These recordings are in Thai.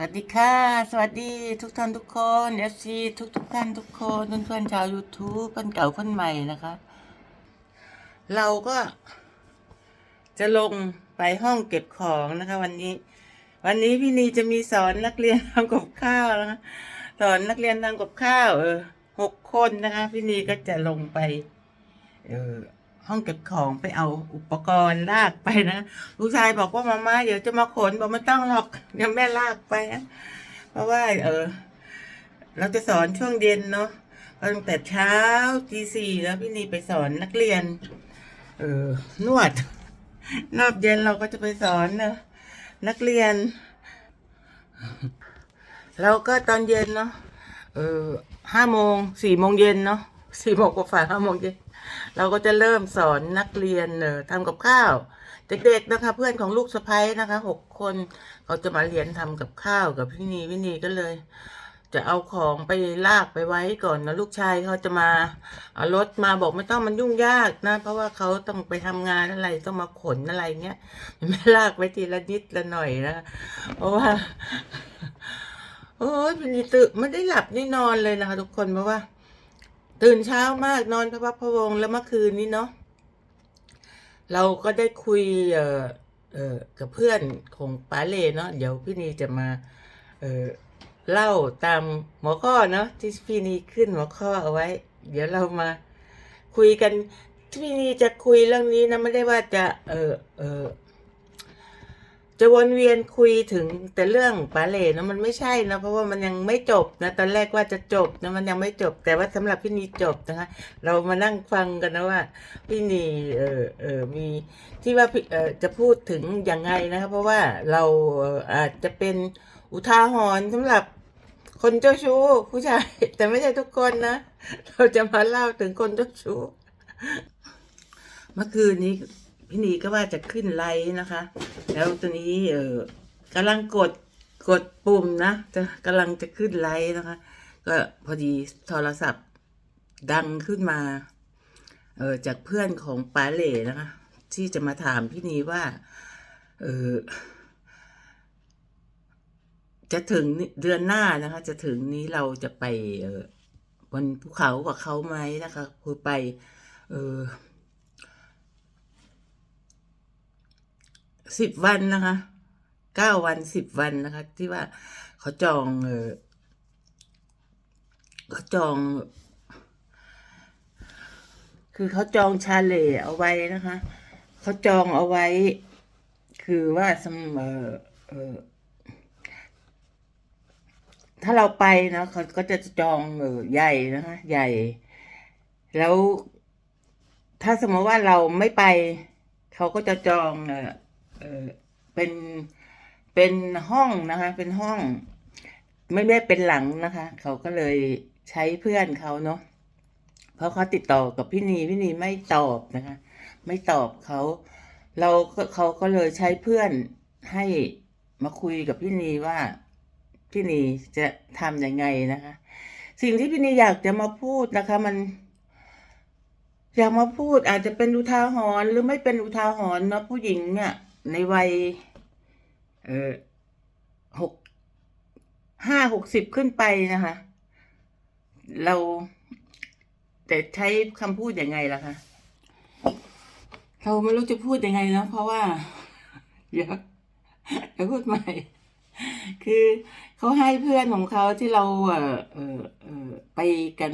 สวัสดีค่ะ สวัสดีทุกท่านทุกคนเอฟซีทุกทุกๆท่านทุกคนเพื่อนๆชาว YouTube เพื่อนเก่าเพื่อนใหม่นะคะ เราก็จะลงไปห้องเก็บของนะคะ วันนี้ วันนี้พี่นีจะมีสอนนักเรียนทำกับข้าวนะคะสอนนักเรียนทำกับข้าว เออหกคนนะคะ พี่นีก็จะลงไป เออ ห้องเก็บของไปเอาอุปกรณ์ลากไปนะลูกชายบอกว่ามาม่าเดี๋ยวจะมาขนบอกไม่ต้องหรอกเดี๋ยวแม่ลากไปนะเพราะว่า เออ เราจะสอนช่วงเย็นเนาะตั้งแต่เช้าตีสี่แล้วพี่นีไปสอนนักเรียน เออนวดรอบเย็นเราก็จะไปสอนนะนักเรียน แล้วก็ตอนเย็นเนาะเออห้าโมงสี่โมงเย็นเนาะ สี่โมงกว่าฝ่าห้าโมงเย็นเราก็จะเริ่มสอนนักเรียนเออทำกับข้าว เด็กๆนะคะ เพื่อนของลูกสะพ้ยนะคะหกคนเขาจะมาเรียนทำกับข้าวกับพี่นีพี่นีก็เลย จะเอาของไปลากไปไว้ก่อนนะลูกชายเขาจะมาเอารถมาบอกไม่ต้องมันยุ่งยากนะ เพราะว่าเขาต้องไปทำงานอะไรต้องมาขนอะไรเงี้ยไม่ลากไปทีละนิดละหน่อยนะเพราะว่าโอ้ยพี่นีตื่นไม่ได้หลับได้นอนเลยนะคะ ทุกคนเพราะว่า ตื่นเช้ามากนอนพระพักพระวงแล้วเมื่อคืนนี้เนาะเราก็ได้คุยเอ่อเอ่อกับเพื่อนของป้าเลเนาะเดี๋ยวพี่นีจะมาเอ่อเล่าตามหัวข้อเนาะที่พี่นีขึ้นหัวข้อเอาไว้ เดี๋ยวเรามาคุยกันที่นีจะคุยเรื่องนี้นะไม่ได้ว่าจะเออเออ จะวนเวียนคุยถึงแต่เรื่องปาเลนะมันไม่ใช่นะเพราะว่ามันยังไม่จบนะตอนแรกว่าจะจบนะมันยังไม่จบ แต่ว่าสำหรับพี่นีจบนะคะ เรามานั่งฟังกันนะว่าพี่นีเออเออมีที่ว่าพี่เออจะพูดถึงยังไงนะคะเพราะว่าเราเอ่ออาจจะเป็นอุทาหรณ์สำหรับคนเจ้าชู้ผู้ชาย แต่ไม่ใช่ทุกคนนะ เราจะมาเล่าถึงคนเจ้าชู้เมื่อคืนนี้พี่นีก็ว่าจะขึ้นไลน์นะคะ แล้วตัวนี้เออกำลังกดกดปุ่มนะจะกำลังจะขึ้นไลน์นะคะ ก็พอดีโทรศัพท์ดังขึ้นมาเออจากเพื่อนของปาเล่นะคะ ที่จะมาถามพี่นีว่าเออจะถึงเดือนหน้านะคะ จะถึงนี้เราจะไปเออบนภูเขากับเขาไหมนะคะคือไป เออ สิบวันนะคะเก้าวันสิบวันนะคะ ที่ว่าเขาจองเออเขาจอง คือเขาจองชาเลเอาไว้นะคะ เขาจองเอาไว้ คือว่าสมเออเออถ้าเราไปนะเขาก็จะจองเออใหญ่นะคะ ใหญ่ แล้วถ้าสมมติว่าเราไม่ไป เขาก็จะจองเออ เออเป็นเป็นห้องนะคะ เป็นห้อง ไม่ได้เป็นหลังนะคะ เขาก็เลยใช้เพื่อนเขาเนาะเพราะเขาติดต่อกับพี่นีพี่นีไม่ตอบนะคะ ไม่ตอบเขาเราก็เขาก็เลยใช้เพื่อนให้มาคุยกับพี่นีว่าพี่นีจะทำยังไงนะคะ สิ่งที่พี่นีอยากจะมาพูดนะคะ มัน อยากมาพูดอาจจะเป็นอุทาหรณ์หรือไม่เป็นอุทาหรณ์เนาะผู้หญิงเนี่ย ในวัยเออหกห้าหกสิบขึ้นไปนะคะ เราแต่ใช้คำพูดยังไงล่ะคะเราไม่รู้จะพูดยังไงนะเพราะว่าเดี๋ยวเดี๋ยวพูดใหม่ คือเขาให้เพื่อนของเขาที่เราเออเออไปกัน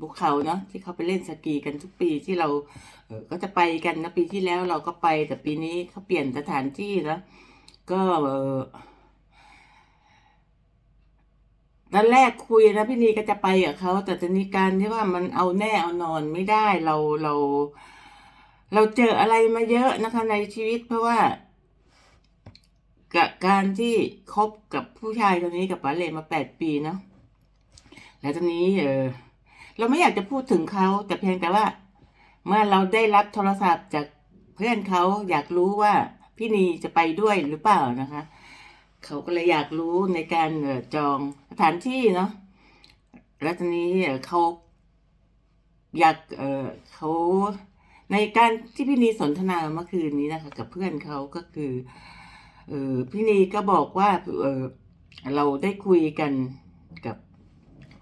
ภูเขาเนาะที่เขาไปเล่นสกีกันทุกปีที่เราเก็จะไปกันนะปีที่แล้วเราก็ไปแต่ปีนี้เขาเปลี่ยนสถานที่แล้วก็ตอนแรกคุยนะพี่นีก็จะไปกับเขาแต่ตอนนี้การที่ว่ามันเอาแน่เอานอนไม่ได้เราเรา เราเจออะไรมาเยอะนะคะในชีวิตเพราะว่ากับการที่คบกับผู้ชายคนนี้กับป๋าเลมาแปดปีเนาะแล้วตอนนี้เออ เราไม่อยากจะพูดถึงเขาแต่เพียงแต่ว่า เมื่อเราได้รับโทรศัพท์จากเพื่อนเขาอยากรู้ว่าพี่นีจะไปด้วยหรือเปล่านะคะ เขาก็เลยอยากรู้ในการจองสถานที่เนาะแล้วทีนี้เอ่อเขาอยากเออเขาในการที่พี่นีสนทนาเมื่อคืนนี้นะคะ กับเพื่อนเขาก็คือเออพี่นีก็บอกว่าเออเราได้คุยกันกับ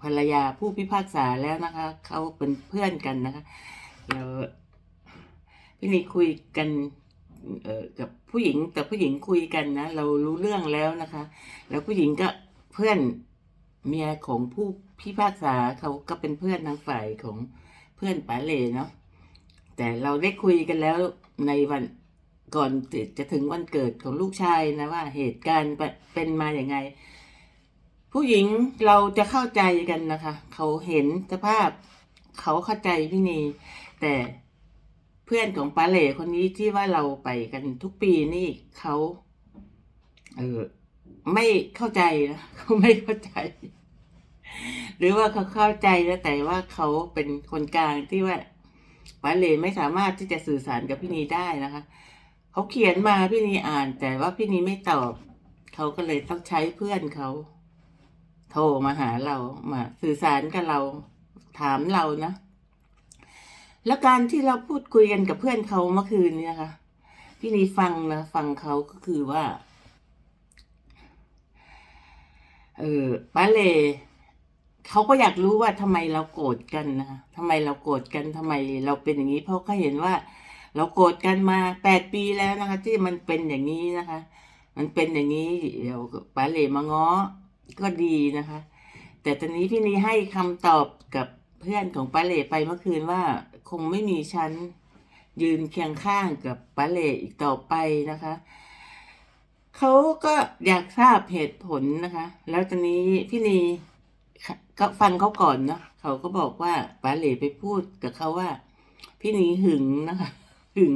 ภรรยาผู้พิพากษาแล้วนะคะ เขาเป็นเพื่อนกันนะคะเราพี่นีคุยกันเอ่อกับผู้หญิงแต่ผู้หญิงคุยกันนะ เรารู้เรื่องแล้วนะคะ แล้วผู้หญิงก็เพื่อนเมียของผู้พิพากษาเขาก็เป็นเพื่อนทางฝ่ายของเพื่อนป๋าเหลเนาะแต่เราได้คุยกันแล้วในวันก่อนจะถึงวันเกิดของลูกชายนะว่าเหตุการณ์เป็นมาอย่างไง ผู้หญิงเราจะเข้าใจกันนะคะ เขาเห็นสภาพ เขาเข้าใจพี่นีแต่เพื่อนของปาเหล่คนนี้ที่ว่าเราไปกันทุกปีนี่เขาเออไม่เข้าใจนะเขาไม่เข้าใจ หรือว่าเขาเข้าใจแล้วแต่ว่าเขาเป็นคนกลางที่ว่าปาเหล่ไม่สามารถที่จะสื่อสารกับพี่นีได้นะคะเขาเขียนมาพี่นีอ่าน แต่ว่าพี่นีไม่ตอบ เขาก็เลยต้องใช้เพื่อนเขา โทรมาหาเรามาสื่อสารกับเราถามเรานะ แล้วการที่เราพูดคุยกันกับเพื่อนเขาเมื่อคืนเนี่ยนะคะพี่นีฟังนะฟังเขาก็คือว่า เออป้าเลเขาก็อยากรู้ว่าทำไมเราโกรธกันนะคะทำไมเราโกรธกันทำไมเราเป็นอย่างนี้ เพราะเขาเห็นว่า เราโกรธกันมาแปดปีแล้วนะคะ ที่มันเป็นอย่างนี้นะคะ มันเป็นอย่างนี้เดี๋ยวป้าเลมาง้อ ก็ดีนะคะ แต่ตอนนี้พี่นีให้คำตอบกับเพื่อนของป้าเล่ไปเมื่อคืนว่าคงไม่มีฉันยืนเคียงข้างกับป้าเล่อีกต่อไปนะคะเขาก็อยากทราบเหตุผลนะคะ แล้วตอนนี้พี่นีก็ฟังเขาก่อนเนาะเขาก็บอกว่าป้าเล่ไปพูดกับเขาว่า พี่นีหึงนะคะ หึง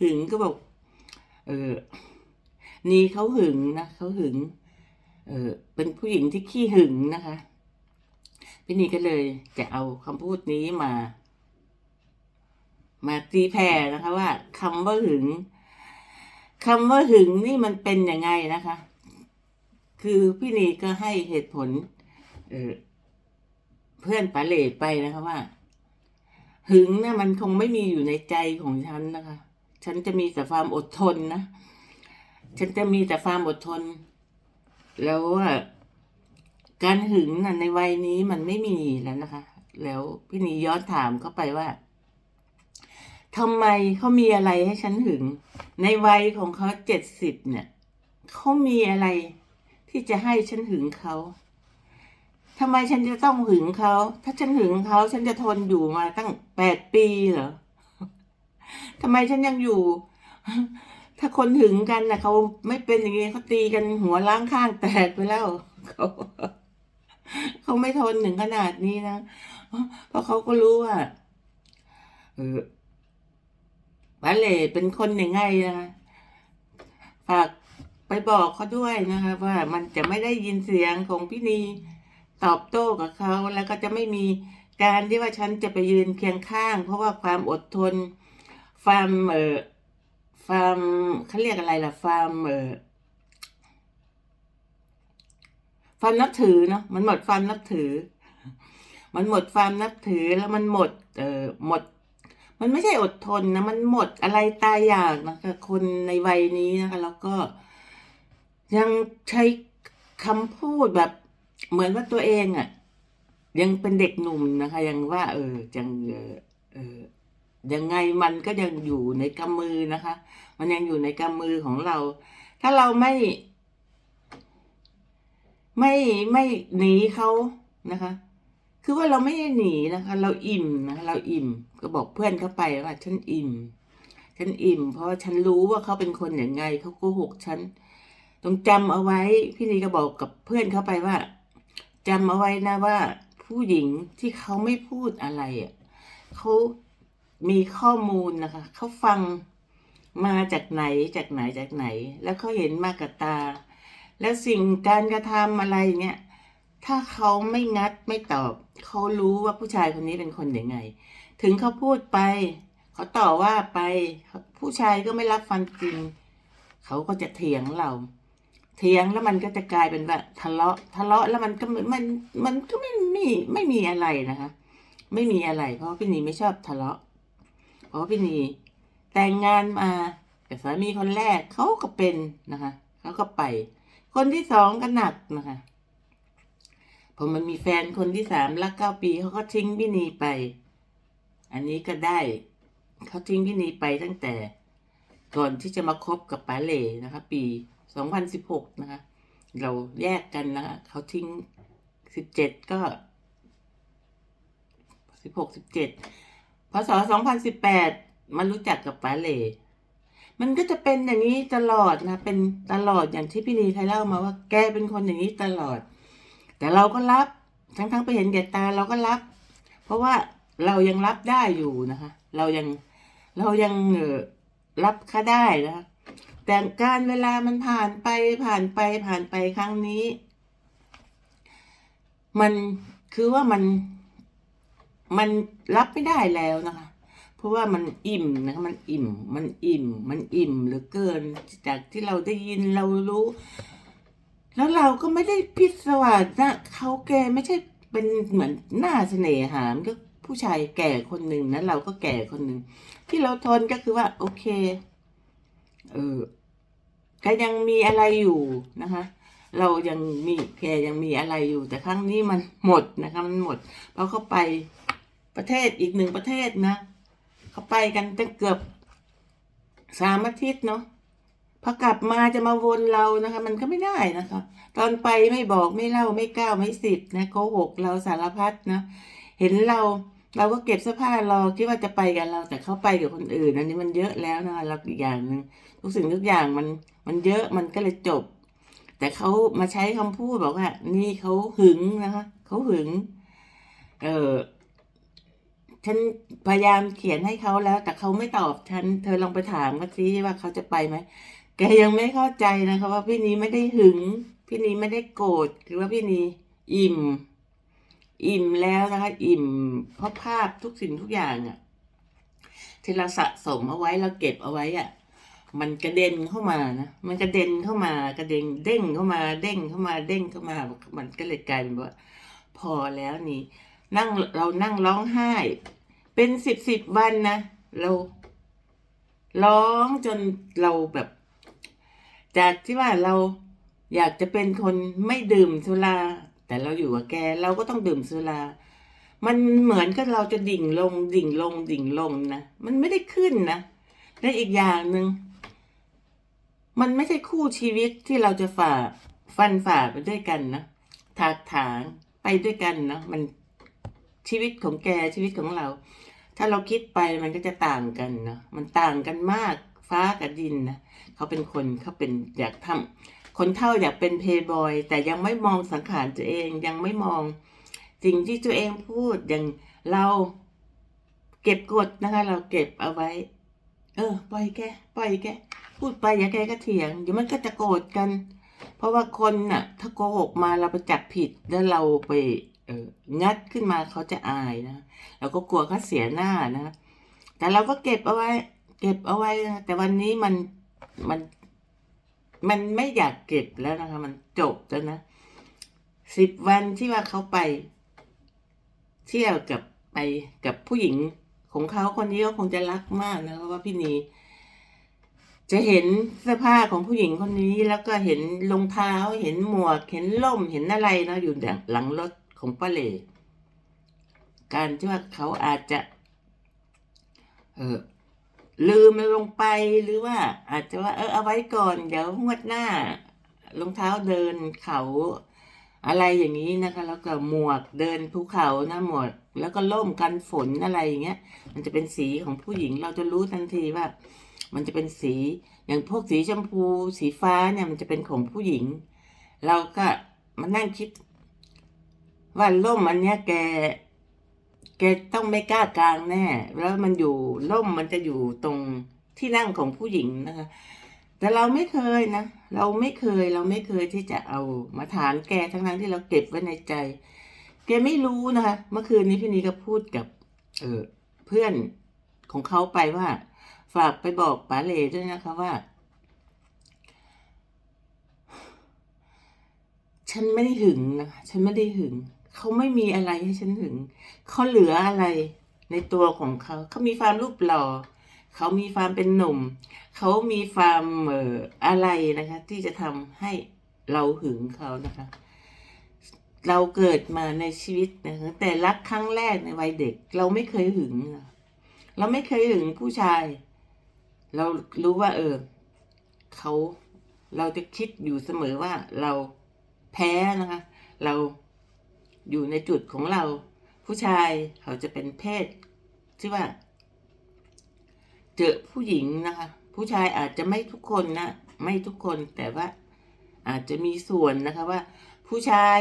หึงก็บอก เออนีเขาหึงนะเขาหึง เออเป็นผู้หญิงที่ขี้หึงนะคะ พี่นีก็เลยจะเอาคำพูดนี้มา มาตีแผ่นะคะว่าคำว่าหึงคำว่าหึงนี่มันเป็นยังไงนะคะ คือพี่นีก็ให้เหตุผล เออเพื่อนป๋าเลไปนะคะว่า หึงน่ะมันคงไม่มีอยู่ในใจของฉันนะคะ ฉันจะมีแต่ความอดทนนะ ฉันจะมีแต่ความอดทน แล้วว่าการหึงน่ะในวัยนี้มันไม่มีแล้วนะคะ แล้วพี่นีย้อนถามเข้าไปว่าทำไมเขามีอะไรให้ฉันหึง ในวัยของเขาเจ็ดสิบเนี่ยเขามีอะไรที่จะให้ฉันหึงเขาทำไมฉันจะต้องหึงเขา ถ้าฉันหึงเขาฉันจะทนอยู่มาตั้งแปดปีเหรอทำไมฉันยังอยู่ ถ้าคนหึงกันนะเขาไม่เป็นอย่างนี้เขาตีกันหัวล้างข้างแตกไปแล้วเขาเขาไม่ทนถึงขนาดนี้นะเพราะเขาก็รู้ว่าเออบัลเล่เป็นคนยังไงนะฝากไปบอกเขาด้วยนะคะว่ามันจะไม่ได้ยินเสียงของพี่นีตอบโต้กับเขาแล้วก็จะไม่มีการที่ว่าฉันจะไปยืนเคียงข้าง เพราะว่าความอดทนความเออ ความเขาเรียกอะไรล่ะความเออความนับถือเนาะมันหมดความนับถือ มันหมดความนับถือแล้วมันหมด เอ่อหมด มันไม่ใช่อดทนนะมันหมดอะไรตายอยากนะคะคนในวัยนี้นะคะ แล้วก็ยังใช้คำพูดแบบ เหมือนว่าตัวเองอะ่ะ ยังเป็นเด็กหนุ่มนะคะ ยังว่า เออยังเออเออ ยังไงมันก็ยังอยู่ในกำมือนะคะ มันยังอยู่ในกำมือของเรา ถ้าเราไม่ ไม่ไม่หนีเขานะคะ คือว่าเราไม่ได้หนีนะคะ เราอิ่มนะะเราอิ่ม ก็บอกเพื่อนเขาไปว่า ฉันอิ่ม ฉันอิ่ม เพราะฉันรู้ว่าเขาเป็นคนอย่างไงเขาโกหกฉันต้องจำเอาไว้ พี่นีก็บอกกับเพื่อนเขาไปว่าจำเอาไว้นะว่า ผู้หญิงที่เขาไม่พูดอะไรอะเขา มีข้อมูลนะคะเขาฟังมาจากไหนจากไหนจากไหน แล้วเขาเห็นมากับตา แล้วสิ่งการกระทำอะไรเนี่ยถ้าเขาไม่งัดไม่ตอบ เขารู้ว่าผู้ชายคนนี้เป็นคนยังไง ถึงเขาพูดไปเขาต่อว่าไป ผู้ชายก็ไม่รับฟังจริง เขาก็จะเถียงเรา เถียงแล้วมันก็จะกลายเป็นว่าทะเลาะทะเลาะแล้วมันก็มันมันก็ไม่มีไม่มีอะไรนะคะ ไม่มีอะไร เพราะพี่นีไม่ชอบทะเลาะ เพราะพี่นีแต่งงานมากับสามีคนแรกเขาก็เป็นนะคะเขาก็ไป คนที่สองก็หนักนะคะพอมันมีแฟนคนที่สามรักเก้าปีเขาก็ทิ้งพี่นีไป อันนี้ก็ได้เขาทิ้งพี่นีไปตั้งแต่ ก่อนที่จะมาคบกับป๋าเหล่นะคะ ปีสองพันสิบหกนะคะ เราแยกกันนะคะเขาทิ้งสิบเจ็ดก็สิบหกสิบเจ็ด พศสองพันสิบแปดมารู้จักกับป๋าเหล่มันก็จะเป็นอย่างนี้ตลอดนะ เป็นตลอดอย่างที่พี่นีเคยเล่ามาว่า แกเป็นคนอย่างนี้ตลอด แต่เราก็รับ ทั้งทั้งๆไปเห็นแก่ตาเราก็รับ เพราะว่าเรายังรับได้อยู่นะคะ เรายังเรายังเออรับค่าได้นะคะแต่การเวลามันผ่านไปผ่านไปผ่านไปครั้งนี้ มันคือว่ามัน มันรับไม่ได้แล้วนะคะ เพราะว่ามันอิ่มนะคะมันอิ่ม มันอิ่ม มันอิ่มเหลือเกิน จากที่เราได้ยินเรารู้ แล้วเราก็ไม่ได้พิศวาสนะเขาแกไม่ใช่เป็นเหมือนหน้าเสน่หามก็ผู้ชายแก่คนหนึ่งนะเราก็แก่คนหนึ่งที่เราทนก็คือว่า โอเค เออก็ยังมีอะไรอยู่นะคะ เรายังมีแกยังมีอะไรอยู่ แต่ครั้งนี้มันหมดนะคะ มันหมดเพราะเขาไป ประเทศอีกหนึ่งประเทศนะ เขาไปกันตั้งเกือบสามอาทิตย์เนาะพอกลับมาจะมาวนเรานะคะ มันก็ไม่ได้นะคะ ตอนไปไม่บอกไม่เล่าไม่ก้าวไม่สิบนะโกหกเราสารพัดนะเห็นเราเราก็เก็บเสื้อผ้ารอคิดว่าจะไปกันเรา แต่เขาไปกับคนอื่นอันนี้มันเยอะแล้วนะคะเราอีกอย่างหนึ่งทุกสิ่งทุกอย่างมันมันเยอะมันก็เลยจบ แต่เขามาใช้คำพูดบอกว่า นี่เขาหึงนะคะเขาหึง เออ ฉันพยายามเขียนให้เขาแล้ว แต่เขาไม่ตอบฉัน เธอลองไปถามเขาซิว่าเขาจะไปไหมแกยังไม่เข้าใจนะคะว่าพี่นี้ไม่ได้หึง พี่นี้ไม่ได้โกรธคือว่าพี่นี้อิ่ม อิ่มแล้วนะคะอิ่มเพราะภาพทุกสิ่งทุกอย่างอะที่เราสะสมเอาไว้เราเก็บเอาไว้อะมันกระเด็นเข้ามานะ มันกระเด็นเข้ามากระเด็นเด้งเข้ามาเด้งเข้ามาเด้งเข้ามา มันก็เลยกลายเป็นว่า พอแล้วนี่ นั่งเรานั่งร้องไห้ เป็นสิบสิบวันนะเราร้องจนเราแบบ จากที่ว่าเราอยากจะเป็นคนไม่ดื่มสุรา แต่เราอยู่กับแกเราก็ต้องดื่มสุรา มันเหมือนกับเราจะดิ่งลง ดิ่งลง ดิ่งลงนะมันไม่ได้ขึ้นนะและอีกอย่างหนึ่งมันไม่ใช่คู่ชีวิตที่เราจะฝ่าฟันฝ่าไปด้วยกันนะถากถางไปด้วยกันนะมัน ชีวิตของแกชีวิตของเรา ถ้าเราคิดไปมันก็จะต่างกันเนาะมันต่างกันมากฟ้ากับดินนะเขาเป็นคนเขาเป็นอยากทำคนเท่าอยากเป็นเพย์บอยแต่ยังไม่มองสังขารตัวเองยังไม่มอง สิ่งที่ตัวเองพูดอย่างเราเก็บกดนะคะ เราเก็บเอาไว้ เออ ปล่อยแกปล่อยแกพูดไปอย่าแกก็เถียงเดี๋ยวมันก็จะโกรธกัน เพราะว่าคนน่ะ ถ้าโกหกมาเราไปจับผิดแล้วเราไป เอองัดขึ้นมาเขาจะอายนะเราก็กลัวเขาเสียหน้านะ แต่เราก็เก็บเอาไว้ เก็บเอาไว้นะแต่วันนี้มันมันมันไม่อยากเก็บแล้วนะคะ มันจบแล้วนะสิบวันที่ว่าเขาไปเที่ยวกับไปกับผู้หญิงของเขาคนนี้ก็คงจะรักมากนะเพราะว่าพี่นีจะเห็นเสื้อผ้าของผู้หญิงคนนี้ แล้วก็เห็นรองเท้า เห็นหมวก เห็นล่ม เห็นอะไรนะอยู่หลังรถ ของป้าเล่การที่ว่าเขาอาจจะเออลืมลงไปหรือว่า อาจจะว่า เออเอาไว้ก่อน เดี๋ยวงวดหน้ารองเท้าเดินเขาอะไรอย่างนี้นะคะ แล้วก็หมวกเดินภูเขานะหมวกแล้วก็ล่มกันฝนอะไรอย่างเงี้ย มันจะเป็นสีของผู้หญิงเราจะรู้ทันทีว่า มันจะเป็นสีอย่างพวกสีชมพู สีฟ้าเนี่ยมันจะเป็นของผู้หญิง เราก็มานั่งคิด ว่าล่มอันเนี้ยแก แกต้องไม่กล้ากลางแน่ แล้วมันอยู่ล่มมันจะอยู่ตรงที่นั่งของผู้หญิงนะคะ แต่เราไม่เคยนะ เราไม่เคยเราไม่เคยที่จะเอามาถามแกทั้งนั้นที่เราเก็บไว้ในใจ แกไม่รู้นะคะ เมื่อคืนนี้พี่นีก็พูดกับ เออเพื่อนของเขาไปว่า ฝากไปบอกป๋าเล่ด้วยนะคะว่า ฉันไม่ได้หึงนะคะ ฉันไม่ได้หึง เขาไม่มีอะไรให้ฉันหึง เขาเหลืออะไรในตัวของเขา เขามีความรูปหล่อ เขามีความเป็นหนุ่ม เขามีความเอ่ออะไรนะคะ ที่จะทำให้เราหึงเขานะคะ เราเกิดมาในชีวิตนะคะแต่รักครั้งแรกในวัยเด็ก เราไม่เคยหึง เราไม่เคยหึงผู้ชาย เรารู้ว่า เออเขาเราจะคิดอยู่เสมอว่าเราแพ้นะคะ เรา อยู่ในจุดของเรา ผู้ชายเขาจะเป็นเพศที่ว่า เจอผู้หญิงนะคะ ผู้ชายอาจจะไม่ทุกคนนะไม่ทุกคนแต่ว่าอาจจะมีส่วนนะคะว่า ผู้ชาย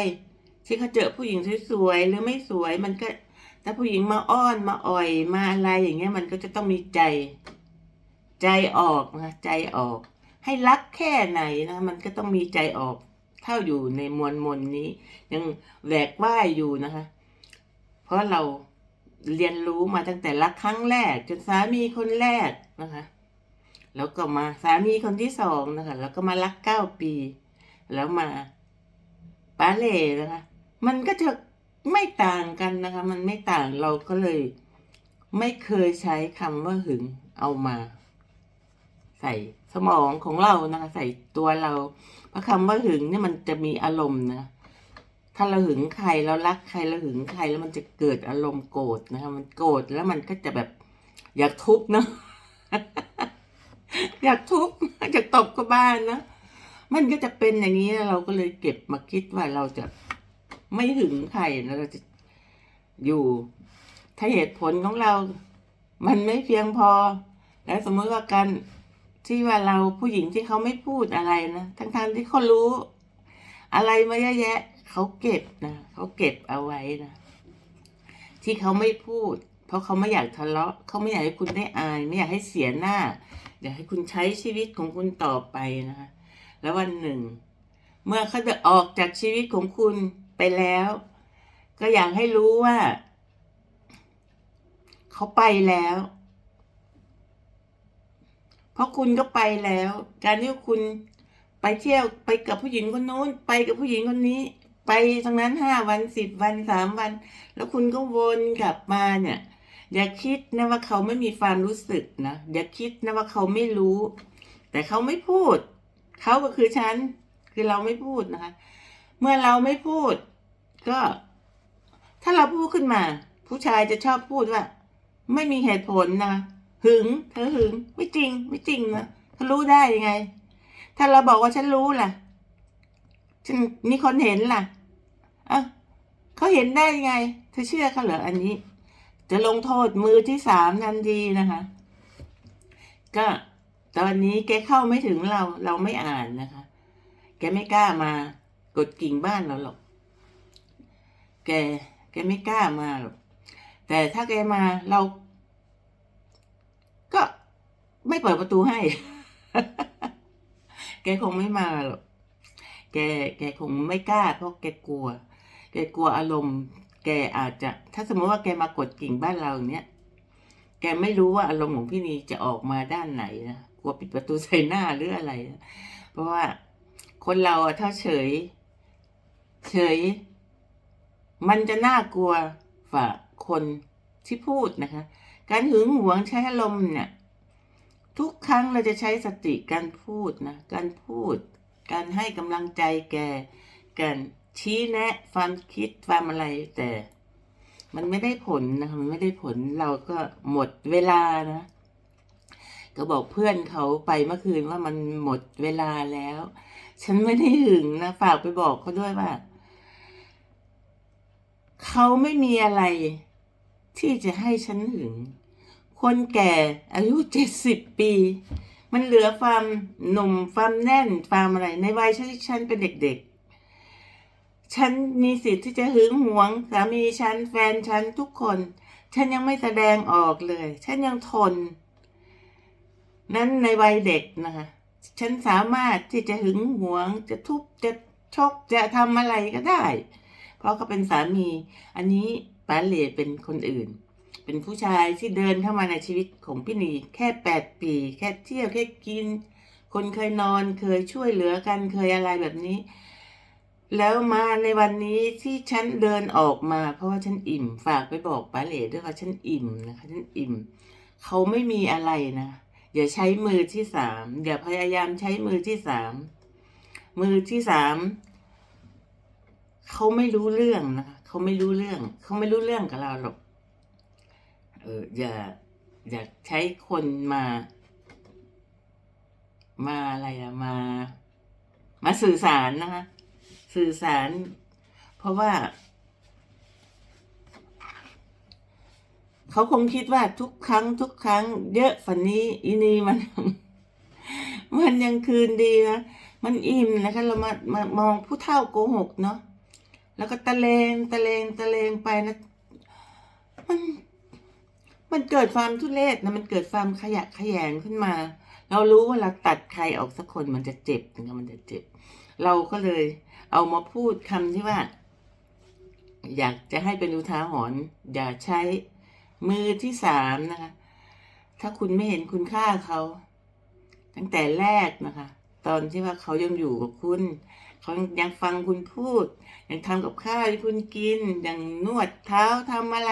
ที่เขาเจอผู้หญิงสวยๆหรือไม่สวยมันก็ถ้าผู้หญิงมาอ้อนมาอ่อยมาอะไรอย่างเงี้ย มันก็จะต้องมีใจ ใจออกนะใจออก ให้รักแค่ไหนนะ มันก็ต้องมีใจออก เท่าอยู่ในมวลมนนี้ ยังแหวกว่ายอยู่นะคะ เพราะเราเรียนรู้มาตั้งแต่รักครั้งแรก จนสามีคนแรกนะคะ แล้วก็มาสามีคนที่สองนะคะ แล้วก็มารักเก้าปี แล้วมาป้าเล่นะคะ มันก็จะไม่ต่างกันนะคะ มันไม่ต่างเราก็เลย ไม่เคยใช้คำว่าหึงเอามา ใส่สมองของเรานะคะ ใส่ตัวเรา คำว่าหึงเนี่ยมันจะมีอารมณ์นะถ้าเราหึงใครเรารักใครเราหึงใครแล้วมันจะเกิดอารมณ์โกรธนะคะมันโกรธแล้วมันก็จะแบบ อยากทุบเนาะอยากทุบอยากตบก็บ้านนะมันก็จะเป็นอย่างนี้เราก็เลยเก็บมาคิดว่าเราจะไม่หึงใครแล้วเราจะอยู่ ถ้าเหตุผลของเรา มันไม่เพียงพอ แล้วสมมติว่าการ ที่ว่าเราผู้หญิงที่เขาไม่พูดอะไรนะทั้งๆที่เขารู้ อะไรมาเยอะแยะเขาเก็บนะเขาเก็บเอาไว้นะที่เขาไม่พูด เพราะเขาไม่อยากทะเลาะเขาไม่อยากให้คุณได้อาย ไม่อยากให้เสียหน้า อยากให้คุณใช้ชีวิตของคุณต่อไปนะคะแล้ววันหนึ่ง เมื่อเขาจะออกจากชีวิตของคุณไปแล้ว ก็อยากให้รู้ว่า เขาไปแล้ว เพราะคุณก็ไปแล้ว การที่คุณไปเที่ยวไปกับผู้หญิงคนโน้น ไปกับผู้หญิงคนนี้ ไปทั้งนั้นห้าวันสิบวันสามวัน แล้วคุณก็วนกลับมาเนี่ย อย่าคิดนะว่าเขาไม่มีความรู้สึกนะอย่าคิดนะว่าเขาไม่รู้ แต่เขาไม่พูด เขาก็คือฉันคือเราไม่พูดนะคะ เมื่อเราไม่พูด ก็ ถ้าเราพูดขึ้นมา ผู้ชายจะชอบพูดว่า ไม่มีเหตุผลนะ หึงเธอหึง ไม่จริง ไม่จริงนะเธอรู้ได้ยังไง ถ้าเราบอกว่าฉันรู้ล่ะ ฉันมีคนเห็นล่ะเอ้าเขาเห็นได้ยังไง เธอเชื่อเขาเหรออันนี้ จะลงโทษมือที่สามทันทีนะคะ ก็ตอนนี้แกเข้าไม่ถึงเรา เราไม่อ่านนะคะ แกไม่กล้ามากดกิ่งบ้านเราหรอก แก แกไม่กล้ามาหรอก แต่ถ้าแกมาเรา ก็ไม่เปิดประตูให้ แกคงไม่มาหรอก แก แกคงไม่กล้าเพราะแกกลัว แกกลัวอารมณ์ แกอาจจะ ถ้าสมมติว่าแกมากดกิ่งบ้านเราเนี้ย แกไม่รู้ว่าอารมณ์ของพี่นีจะออกมาด้านไหนนะ กลัวปิดประตูใส่หน้าหรืออะไรนะเพราะว่าคนเราอะถ้าเฉย เฉย มันจะน่ากลัวฝ่าคนที่พูดนะคะ การหึงหวงใช้อารมณ์เนี่ยทุกครั้งเราจะใช้สติการพูดนะการพูด การให้กำลังใจแกการชี้แนะความคิดความอะไรแต่ มันไม่ได้ผลนะคะมันไม่ได้ผลเราก็หมดเวลานะก็บอกเพื่อนเขาไปเมื่อคืนว่ามันหมดเวลาแล้ว ฉันไม่ได้หึงนะฝากไปบอกเขาด้วยว่าเขาไม่มีอะไร ที่จะให้ฉันหึง คนแก่อายุเจ็ดสิบปี มันเหลือความหนุ่มความแน่นความอะไร ในวัยฉันฉันเป็นเด็กๆ ฉันมีสิทธิ์ที่จะหึงหวงสามีฉันแฟนฉันทุกคน ฉันยังไม่แสดงออกเลย ฉันยังทน นั้นในวัยเด็กนะคะฉันสามารถที่จะหึงหวงจะทุบจะชกจะทำอะไรก็ได้ เพราะเขาเป็นสามี อันนี้ ปาเหล่เป็นคนอื่น เป็นผู้ชายที่เดินเข้ามาในชีวิตของพี่นีแค่แปดปี แค่เที่ยวแค่กิน คนเคยนอนเคยช่วยเหลือกันเคยอะไรแบบนี้ แล้วมาในวันนี้ที่ฉันเดินออกมา เพราะว่าฉันอิ่ม ฝากไปบอกป้าเหล่ด้วยว่าฉันอิ่มนะคะฉันอิ่ม เขาไม่มีอะไรนะอย่าใช้มือที่สามอย่าพยายามใช้มือที่สามมือที่สามเขาไม่รู้เรื่องนะคะ เขาไม่รู้เรื่อง เขาไม่รู้เรื่องกับเราหรอกเอออย่าอย่าใช้คนมา มาอะไรอะมา มาสื่อสารนะคะ สื่อสาร เพราะว่าเขาคงคิดว่าทุกครั้ง ทุกครั้ง เยอะฝันนี้อีนีมัน มันยังคืนดีนะมันอิ่มนะคะ เรามามามองผู้เฒ่าโกหกเนาะ แล้วก็ตะเลงตะเลงตะเลงไปนะมันมันเกิดความทุเรศนะมันเกิดความขยะขยงขึ้นมา เรารู้ว่าเราตัดใครออกสักคนมันจะเจ็บนะคะมันจะเจ็บ เราก็เลย เอามาพูดคำที่ว่า อยากจะให้เป็นอุทาหรณ์อย่าใช้มือที่สามนะคะ ถ้าคุณไม่เห็นคุณค่าเขา ตั้งแต่แรกนะคะ ตอนที่ว่าเขายังอยู่กับคุณ เขายังฟังคุณพูด อยังทำกับข้าวให้คุณกิน อยังนวดเท้าทำอะไร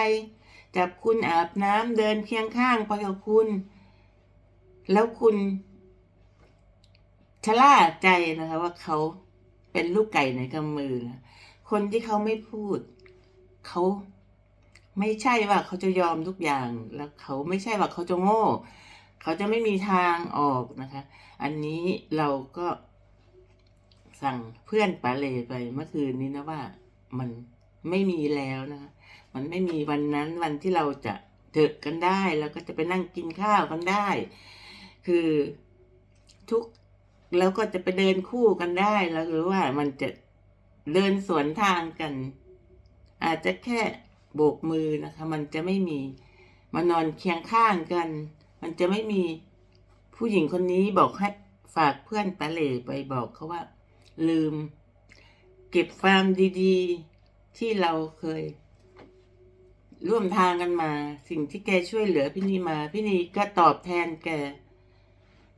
จับคุณอาบน้ำเดินเคียงข้างไปกับคุณ แล้วคุณชะล่าใจนะคะว่าเขาเป็นลูกไก่ในกำมือนะคนที่เขาไม่พูด เขาไม่ใช่ว่าเขาจะยอมทุกอย่างแล้วเขาไม่ใช่ว่าเขาจะโง่ เขาจะไม่มีทางออกนะคะ อันนี้เราก็ สั่งเพื่อนปาเลไปเมื่อคืนนี้นะว่ามันไม่มีแล้วนะ มันไม่มีวันนั้นวันที่เราจะเจอกันได้ แล้วก็จะไปนั่งกินข้าวกันได้ คือทุกแล้วก็จะไปเดินคู่กันได้แล้วหรือว่ามันจะเดินสวนทางกัน อาจจะแค่โบกมือนะคะ มันจะไม่มีมานอนเคียงข้างกัน มันจะไม่มีผู้หญิงคนนี้บอกให้ฝากเพื่อนปาเหล่ไปบอกเขาว่า ลืม เก็บความดีๆ ที่เราเคย ร่วมทางกันมา สิ่งที่แกช่วยเหลือพี่นีมา พี่นีก็ตอบแทนแก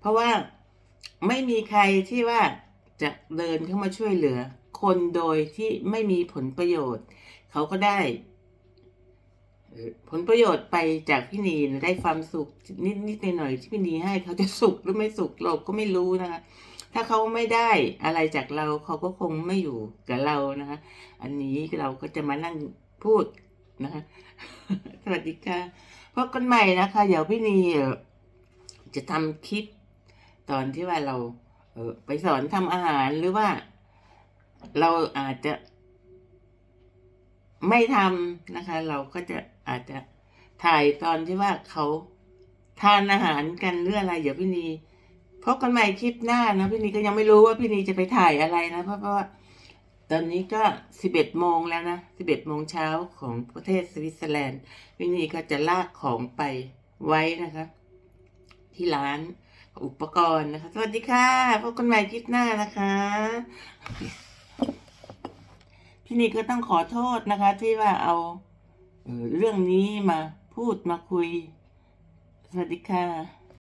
เพราะว่าไม่มีใครที่ว่าจะเดินเข้ามาช่วยเหลือ คนโดยที่ไม่มีผลประโยชน์ เขาก็ได้ ผลประโยชน์ไปจากพี่นีได้ความสุขนิดนิดหน่อยๆที่พี่นีให้เขาจะสุขหรือไม่สุขเราก็ไม่รู้นะคะ ถ้าเขาไม่ได้อะไรจากเราเขาก็คงไม่อยู่กับเรานะคะ อันนี้เราก็จะมานั่งพูดนะคะ สวัสดีค่ะพบกันใหม่นะคะ เดี๋ยวพี่นีจะทำคลิปตอนที่ว่าเราเออไปสอนทำอาหารหรือว่า เราอาจจะ ไม่ทำนะคะ เราก็จะอาจจะถ่ายตอนที่ว่าเขาทานอาหารกันหรืออะไรเดี๋ยวพี่นี พบกันใหม่คลิปหน้านะพี่นีก็ยังไม่รู้ว่าพี่นีจะไปถ่ายอะไรนะเพราะว่าตอนนี้ก็สิบเอ็ดโมงแล้วนะสิบเอ็ดโมงเช้าของประเทศสวิตเซอร์แลนด์พี่นีก็จะลากของไปไว้นะคะ ที่ร้านอุปกรณ์นะคะ สวัสดีค่ะ พบกันใหม่คลิปหน้านะคะ พี่นีก็ต้องขอโทษนะคะ ที่ว่าเอาเรื่องนี้มาพูดมาคุย สวัสดีค่ะ